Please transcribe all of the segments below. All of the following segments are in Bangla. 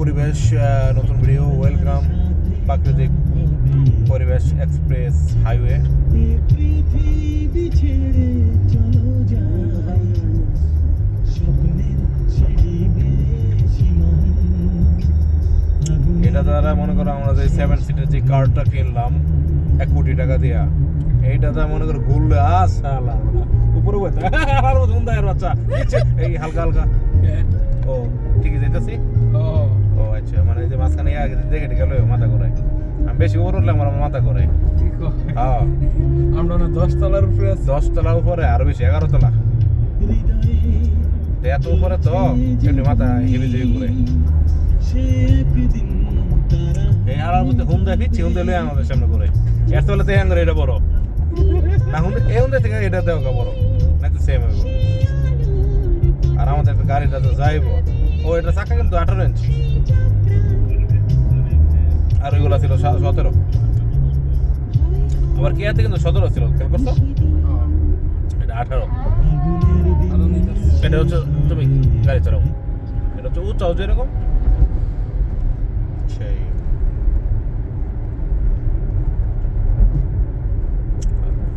পরিবেশ নতুন ভিডিও ওয়েলকাম প্রাকৃতিক পরিবেশ এক্সপ্রেস হাইওয়ে এটা দ্বারা মনে করো আমরা যে সেভেন সিটের যে কারটা কিনলাম, এক কোটি টাকা দিয়া। এইটা দ্বারা মনে করো ঘুরলে আসালা উপরে বইতে বাচ্চা। এই হালকা হালকা। ও ঠিক আছে যাইতেছি? ও ও। আচ্ছা মানে যে মাঝখানে আগে দেখে গেল মাথা করে আমি বেশি উপর উঠলে আমার মাথা করে হ্যাঁ। আমরা না দশ তলার উপরে দশ তলা উপরে আরও বেশি এগারো তলা। এত উপরে তো এমনি মাথা হেভি হেভি করে এই আড়ার মধ্যে হুম ফিরছি হুম দিলে আমাদের সামনে করে এর তলে তো হ্যাঙ্গার এটা বড়। না হুম এই হুম থেকে এটা দেওয়া বড়। না তো সেম হইব। আর আমাদের গাড়িটা তো যাইব। ও এটা চাকা কিন্তু আঠারো ইঞ্চি আর ওইগুলো ছিল সতেরো। আবার কেয়াতে কিন্তু সতেরো ছিল খেয়াল করছ? এটা আঠারো। আরও এটা হচ্ছে তুমি গাড়ি চালাও। এটা হচ্ছে উঁচাও যেরকম সেই।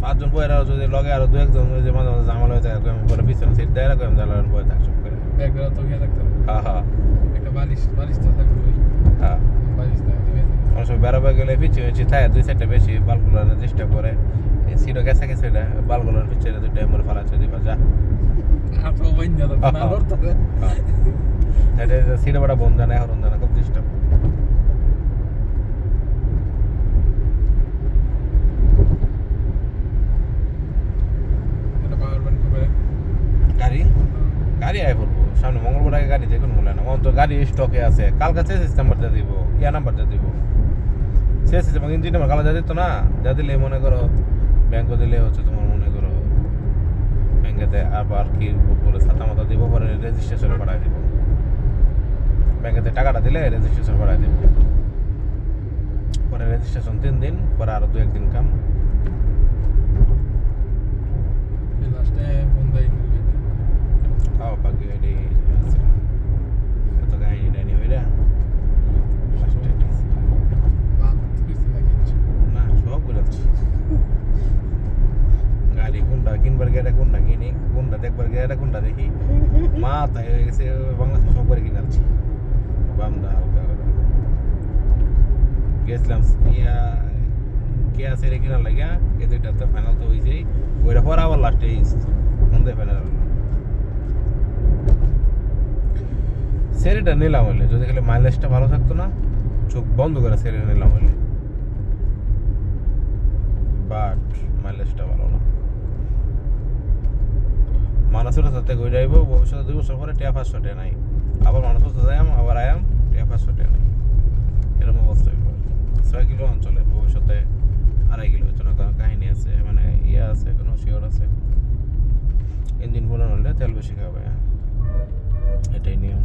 পাঁচজন বইয়েরা যদি লগে আরও দু একজন যে মাঝে মাঝে ঝামেলা হয়ে যায় আমি পরে পিছনে সিট দেয় রাখো আমি বয়ে থাক করে। ব্যাগটা তো গিয়ে থাকতাম হ্যাঁ হ্যাঁ একটা বালিশ বালিশ তো থাকবে হ্যাঁ বালিশ না ঠিক আছে অনেক সময় বেড়াবে গেলে পিছিয়ে পিছিয়ে থাকে দুই সাইডটা বেশি বালগুলো চেষ্টা করে সিটও গেছে গেছে এটা বালগুলোর পিছিয়ে দুইটা মরে ফালাচ্ছে দিবা যা। হ্যাঁ। এটা সিটে বড় বন্ধ না এখন না খুব ডিস্টার্ব গাড়ি? গাড়ি আয় পড়ব সামনে মঙ্গলবার আগে গাড়ি যে কোনো মূল্য না আমার তো গাড়ি স্টকে আছে। কালকে চেসিস নাম্বারটা দিব ইয়া নাম্বারটা দিব। চেসিস এবং ইঞ্জিন নাম্বার কালো যা দিত না? যা দিলে মনে করো ব্যাংক দিলে হচ্ছে তোমার মনে করো ব্যাংকেতে আবার কি বলে ছাতা মাথা দিব পরে রেজিস্ট্রেশনে পাঠাই দিব। ব্যাংকেতে টাকাটা দিলে রেজিস্ট্রেশন পাঠাই দিব। পরে রেজিস্ট্রেশন তিন দিন পরে আরও দু একদিন কাম। লাস্টে বন্ধাই নিবে খাওয়া পাখি এটি আছে এত কাহিনী টাইনি হইরা লাস্টে এটি আছে। বাদ কিছু না কিছু না সব ঘুরাচ্ছি গাড়ি কোনটা কিনবার গেলে কোনটা কিনি গেলে কোনটা দেখি। মা তাই হয়ে গেছে, বাংলাদেশে কিনাচ্ছি বামদা হালকা গেছিলাম কে আছে রে লাগিয়া এ দুইটা তো ফাইনাল তো হয়েছেই ওইটা আবার লাস্টে সন্ধে ফাইনাল সেরিটা নিলাম হলে যদি খালি মাইলেজটা ভালো থাকতো না, চোখ বন্ধ করে সেরে নিলাম হলে বাট মাইলেজটা ভালো না মানুষের সাথে ঘুরে আইব ভবিষ্যতে দুই বছর পরে টিয়া পাঁচশো হটে নাই। আবার মানুষের সাথে আম, আবার আয়াম টিয়া পাঁচশো হটে নাই। এরকম অবস্থা হইব ছয় কিলো অঞ্চলে ভবিষ্যতে আড়াই কিলো হইতো না কারণ কাহিনী আছে মানে ইয়ে আছে, কোনো শিওর আছে। ইঞ্জিন পুরানো হলে তেল বেশি খাবে এটাই নিয়ম।